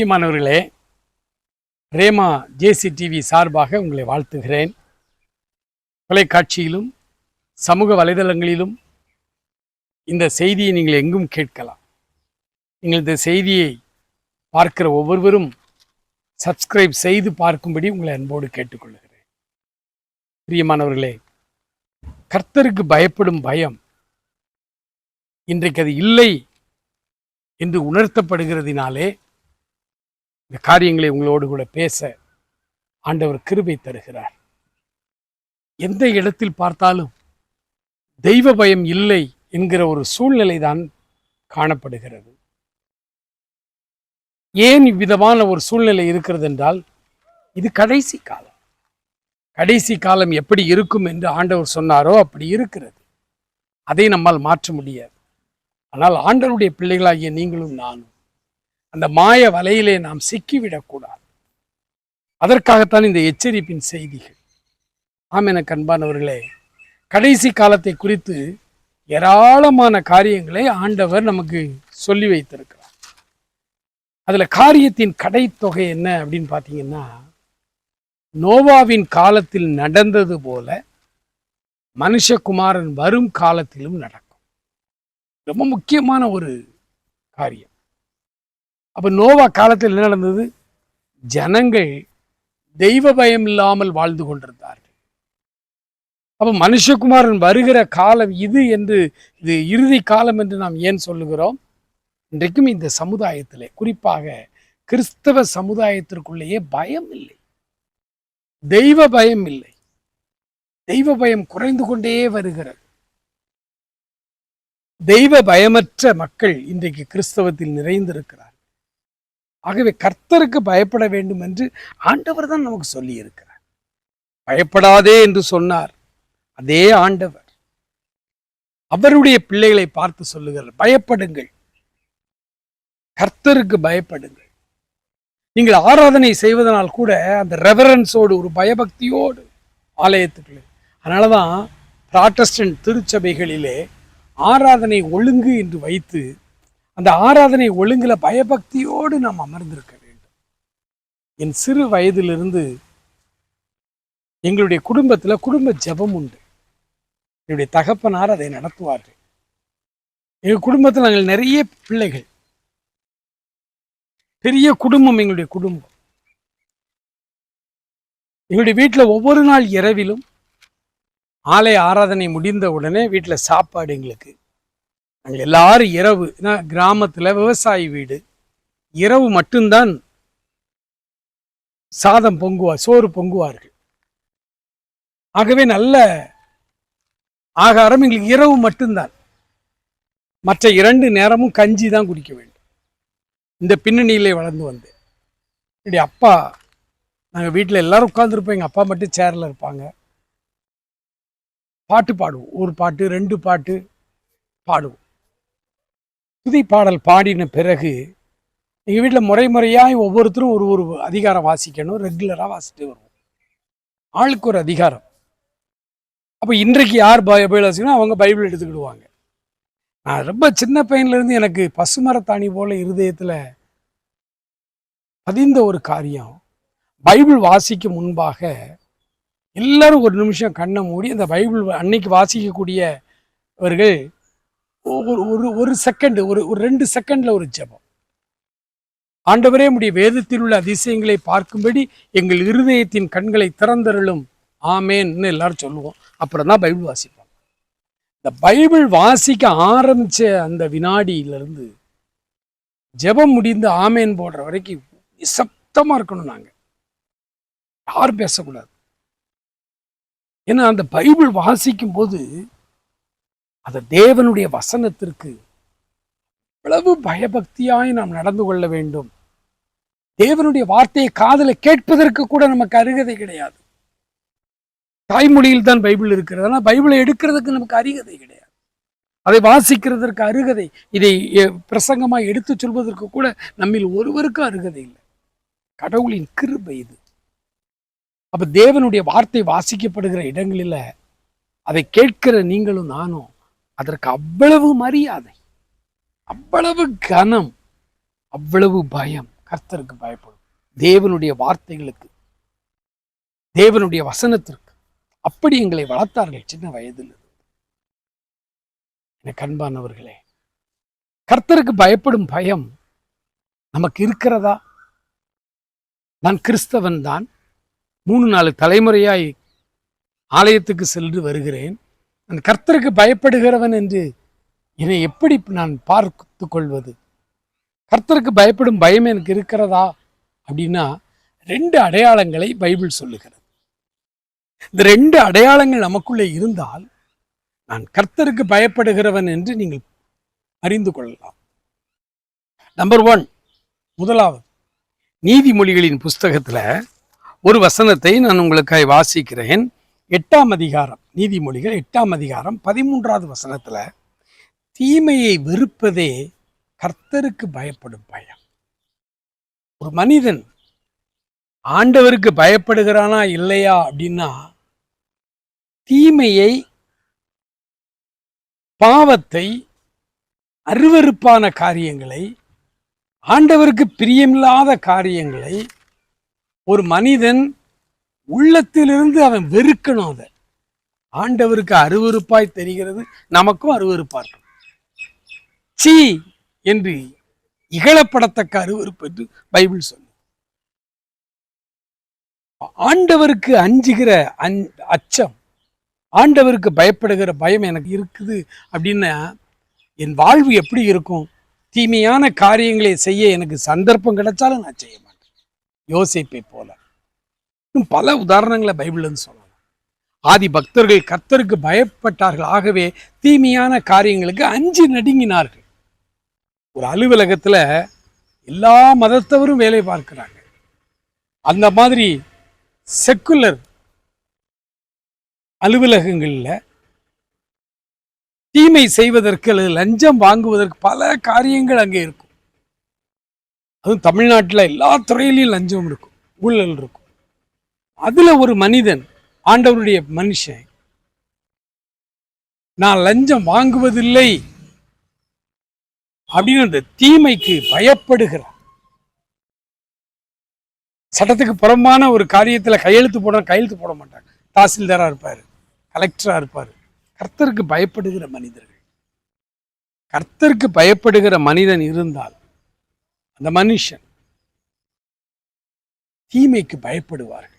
பிரியமானவர்களே ரேமா ஜேசி டிவி சார்பாக உங்களை வாழ்த்துகிறேன். தொலைக்காட்சியிலும் சமூக வலைதளங்களிலும் இந்த செய்தியை நீங்கள் எங்கும் கேட்கலாம். நீங்கள் இந்த செய்தியை பார்க்கிற ஒவ்வொருவரும் சப்ஸ்கிரைப் செய்து பார்க்கும்படி உங்களை அன்போடு கேட்டுக்கொள்கிறேன். பிரியமானவர்களே கர்த்தருக்கு பயப்படும் பயம் இன்றைக்கு அது இல்லை என்று உணர்த்தப்படுகிறதினாலே இந்த காரியங்களை உங்களோடு கூட பேச ஆண்டவர் கிருபை தருகிறார். எந்த இடத்தில் பார்த்தாலும் தெய்வ பயம் இல்லை என்கிற ஒரு சூழ்நிலை தான் காணப்படுகிறது. ஏன் இவ்விதமான ஒரு சூழ்நிலை இருக்கிறது என்றால் இது கடைசி காலம். கடைசி காலம் எப்படி இருக்கும் என்று ஆண்டவர் சொன்னாரோ அப்படி இருக்கிறது. அதை நம்மால் மாற்ற முடியாது. ஆனால் ஆண்டவருடைய பிள்ளைகளாகிய நீங்களும் நானும் அந்த மாய வலையிலே நாம் சிக்கிவிடக்கூடாது. அதற்காகத்தான் இந்த எச்சரிப்பின் செய்திகள். ஆம் என கண்பானவர்களே கடைசி காலத்தை குறித்து ஏராளமான காரியங்களை ஆண்டவர் நமக்கு சொல்லி வைத்திருக்கிறார். அதுல காரியத்தின் கடைத்தொகை என்ன அப்படின்னு பார்த்தீங்கன்னா நோவாவின் காலத்தில் நடந்தது போல மனுஷகுமாரன் வரும் காலத்திலும் நடக்கும். ரொம்ப முக்கியமான ஒரு காரியம். அப்போ நோவா காலத்தில் என்ன நடந்தது? ஜனங்கள் தெய்வ பயம் இல்லாமல் வாழ்ந்து கொண்டிருந்தார்கள். அப்போ மனுஷகுமாரன் வருகிற காலம் இது என்று இது இறுதி காலம் என்று நாம் ஏன் சொல்லுகிறோம்? இன்றைக்கும் இந்த சமுதாயத்திலே குறிப்பாக கிறிஸ்தவ சமுதாயத்திற்குள்ளேயே பயம் இல்லை. தெய்வ பயம் இல்லை. தெய்வ பயம் குறைந்து கொண்டே வருகிறது. தெய்வ பயமற்ற மக்கள் இன்றைக்கு கிறிஸ்தவத்தில் நிறைந்திருக்கிறார் ஆகவே கர்த்தருக்கு பயப்பட வேண்டும் என்று ஆண்டவர் தான் நமக்கு சொல்லி இருக்கிறார் பயப்படாதே என்று சொன்னார். அதே ஆண்டவர். அவருடைய பிள்ளைகளை பார்த்து சொல்லுகிறார் பயப்படுங்கள். கர்த்தருக்கு பயப்படுங்கள். நீங்கள் ஆராதனை செய்வதனால் கூட அந்த ரெவரன்ஸோடு ஒரு பயபக்தியோடு ஆலயத்துக்குள்ளே. அதனாலதான் பிராட்டஸ்டன்ட் திருச்சபைகளிலே ஆராதனை ஒழுங்கு என்று வைத்து அந்த ஆராதனை ஒழுங்கில் பயபக்தியோடு நாம் அமர்ந்திருக்க வேண்டும். என் சிறு வயதிலிருந்து எங்களுடைய குடும்பத்தில் குடும்ப ஜெபம் உண்டு. என்னுடைய தகப்பனார் அதை நடத்துவார்கள். எங்கள் குடும்பத்தில் நாங்கள் நிறைய பிள்ளைகள். பெரிய குடும்பம் எங்களுடைய குடும்பம். எங்களுடைய வீட்டில் ஒவ்வொரு நாள் இரவிலும் ஆலய ஆராதனை முடிந்த உடனே வீட்டில் சாப்பாடு எங்களுக்கு நாங்கள் எல்லாரும் இரவு கிராமத்தில் விவசாயி வீடு. இரவு மட்டும்தான் சாதம் பொங்குவார் சோறு பொங்குவார்கள். ஆகவே நல்ல ஆகாரம் எங்களுக்கு இரவு மட்டும்தான். மற்ற இரண்டு நேரமும் கஞ்சி தான் குடிக்க வேண்டும். இந்த பின்னணியிலே வளர்ந்து வந்தேன். என்னுடைய அப்பா நாங்கள் வீட்டில் எல்லாரும் உட்காந்துருப்போம் எங்கள் அப்பா மட்டும் சேரில் இருப்பாங்க. பாட்டு பாடுவோம். ஒரு பாட்டு ரெண்டு பாட்டு பாடுவோம். துதி பாடல் பாடின பிறகு எங்கள் வீட்டில் முறை முறையாக ஒவ்வொருத்தரும் ஒரு ஒரு அதிகாரம் வாசிக்கணும் ரெகுலராக வாசிட்டு வருவோம். ஆளுக்கு ஒரு அதிகாரம். அப்போ இன்றைக்கு யார் பைபிள் வாசிக்கணும் அவங்க பைபிள் எடுத்துக்கிடுவாங்க. நான் ரொம்ப சின்ன பையன்லேருந்து எனக்கு பசுமரத்தாணி போல இருதயத்தில் பதிந்த ஒரு காரியம் பைபிள் வாசிக்கும் முன்பாக எல்லாரும் ஒரு நிமிஷம் கண்ணை மூடி அந்த பைபிள் அன்னைக்கு வாசிக்கக்கூடியவர்கள் ஒரு ஒரு ஒரு செகண்ட் ஒரு ஒரு ரெண்டு செகண்ட்ல ஒரு ஜெபம். ஆண்டவரே முடிய வேதத்தில் உள்ள அதிசயங்களை பார்க்கும்படி எங்கள் இருதயத்தின் கண்களை திறந்தருளும். ஆமேன்னு எல்லாரும் சொல்லுவோம். அப்புறம் தான் பைபிள் வாசிப்போம். இந்த பைபிள் வாசிக்க ஆரம்பிச்ச அந்த வினாடியிலிருந்து ஜெபம் முடிந்து ஆமேன் போடுற வரைக்கும் நிசப்தமா இருக்கணும் நாங்க. யாரும் பேசக்கூடாது. ஏன்னா அந்த பைபிள் வாசிக்கும் போது அந்த தேவனுடைய வசனத்திற்கு எவ்வளவு பயபக்தியாய் நாம் நடந்து கொள்ள வேண்டும். தேவனுடைய வார்த்தையை காதலை கேட்பதற்கு கூட நமக்கு அருகதை கிடையாது. தாய்மொழியில் தான் பைபிள் இருக்கிறது. ஆனால் பைபிளை எடுக்கிறதுக்கு நமக்கு அருகதை கிடையாது. அதை வாசிக்கிறதற்கு அருகதை இதை பிரசங்கமாக எடுத்துச் சொல்வதற்கு கூட நம்மில் ஒருவருக்கும் அருகதை இல்லை. கடவுளின் கிருபை இது. அப்போ தேவனுடைய வார்த்தை வாசிக்கப்படுகிற இடங்களில அதை கேட்கிற நீங்களும் நானும் அதற்கு அவ்வளவு மரியாதை அவ்வளவு கனம் அவ்வளவு பயம் கர்த்தருக்கு பயப்படும். தேவனுடைய வார்த்தைகளுக்கு தேவனுடைய வசனத்திற்கு அப்படி எங்களை வளர்த்தார்கள் சின்ன வயதில் எனக்கு அன்பானவர்களே கர்த்தருக்கு பயப்படும் பயம் நமக்கு இருக்கிறதா? நான் கிறிஸ்தவன் தான். மூணு நாலு தலைமுறையாய் ஆலயத்துக்கு சென்று வருகிறேன். அந்த கர்த்தருக்கு பயப்படுகிறவன் என்று என்னை எப்படி நான் பார்த்து கொள்வது கர்த்தருக்கு பயப்படும் பயம் எனக்கு இருக்கிறதா? அப்படின்னா ரெண்டு அடையாளங்களை பைபிள் சொல்லுகிறது. இந்த ரெண்டு அடையாளங்கள் நமக்குள்ளே இருந்தால் நான் கர்த்தருக்கு பயப்படுகிறவன் என்று நீங்கள் அறிந்து கொள்ளலாம். நம்பர் ஒன் முதலாவது நீதிமொழிகளின் புஸ்தகத்தில் ஒரு வசனத்தை நான் உங்களுக்காக வாசிக்கிறேன். எட்டாம் அதிகாரம் நீதிமொழிகள் எட்டாம் அதிகாரம் பதிமூன்றாவது வசனத்துல தீமையை வெறுப்பதே கர்த்தருக்கு பயப்படும் பயம். ஒரு மனிதன் ஆண்டவருக்கு பயப்படுகிறானா இல்லையா அப்படின்னா தீமையை பாவத்தை அருவருப்பான காரியங்களை ஆண்டவருக்கு பிரியமில்லாத காரியங்களை ஒரு மனிதன் உள்ளத்திலிருந்து அவன் வெறுக்கணும் அதை. ஆண்டவருக்கு அருவருப்பாய் தெரிகிறது நமக்கும் அருவருப்பா இருக்கும். சி என்று இகழப்படத்தக்க அருவருப்பு என்று பைபிள் சொல்லு ஆண்டவருக்கு அஞ்சுகிற அஞ் அச்சம் ஆண்டவருக்கு பயப்படுகிற பயம் எனக்கு இருக்குது அப்படின்னா என் வாழ்வு எப்படி இருக்கும்? தீமையான காரியங்களை செய்ய எனக்கு சந்தர்ப்பம் கிடைச்சாலும் நான் செய்ய மாட்டேன். யோசிப்பை போல. இன்னும் பல உதாரணங்களை பைபிள்னு சொல்லலாம். ஆதி பக்தர்கள் கர்த்தருக்கு பயப்பட்டார்கள். ஆகவே தீமையான காரியங்களுக்கு அஞ்சு நடுங்கினார்கள். ஒரு அலுவலகத்துல எல்லா மதத்தவரும் வேலை பார்க்கிறாங்க. அந்த மாதிரி செக்குலர் அலுவலகங்களில் தீமை செய்வதற்கு அல்லது லஞ்சம் வாங்குவதற்கு பல காரியங்கள் அங்கே இருக்கும். அதுவும் தமிழ்நாட்டில் எல்லா துறையிலையும் லஞ்சம் இருக்கும். ஊழல் இருக்கும். அதுல ஒரு மனிதன் ஆண்டவருடைய மனுஷன். நான் லஞ்சம் வாங்குவதில்லை. அப்படின்னு அந்த தீமைக்கு பயப்படுகிறான். சட்டத்துக்கு புறம்பான ஒரு காரியத்துல கையெழுத்து போட கையெழுத்து போட மாட்டாங்க. தாசில்தாரா இருப்பாரு கலெக்டரா இருப்பாரு. கர்த்தருக்கு பயப்படுகிற மனிதர்கள். கர்த்தருக்கு பயப்படுகிற மனிதன் இருந்தால் அந்த மனுஷன் தீமைக்கு பயப்படுவார்கள்.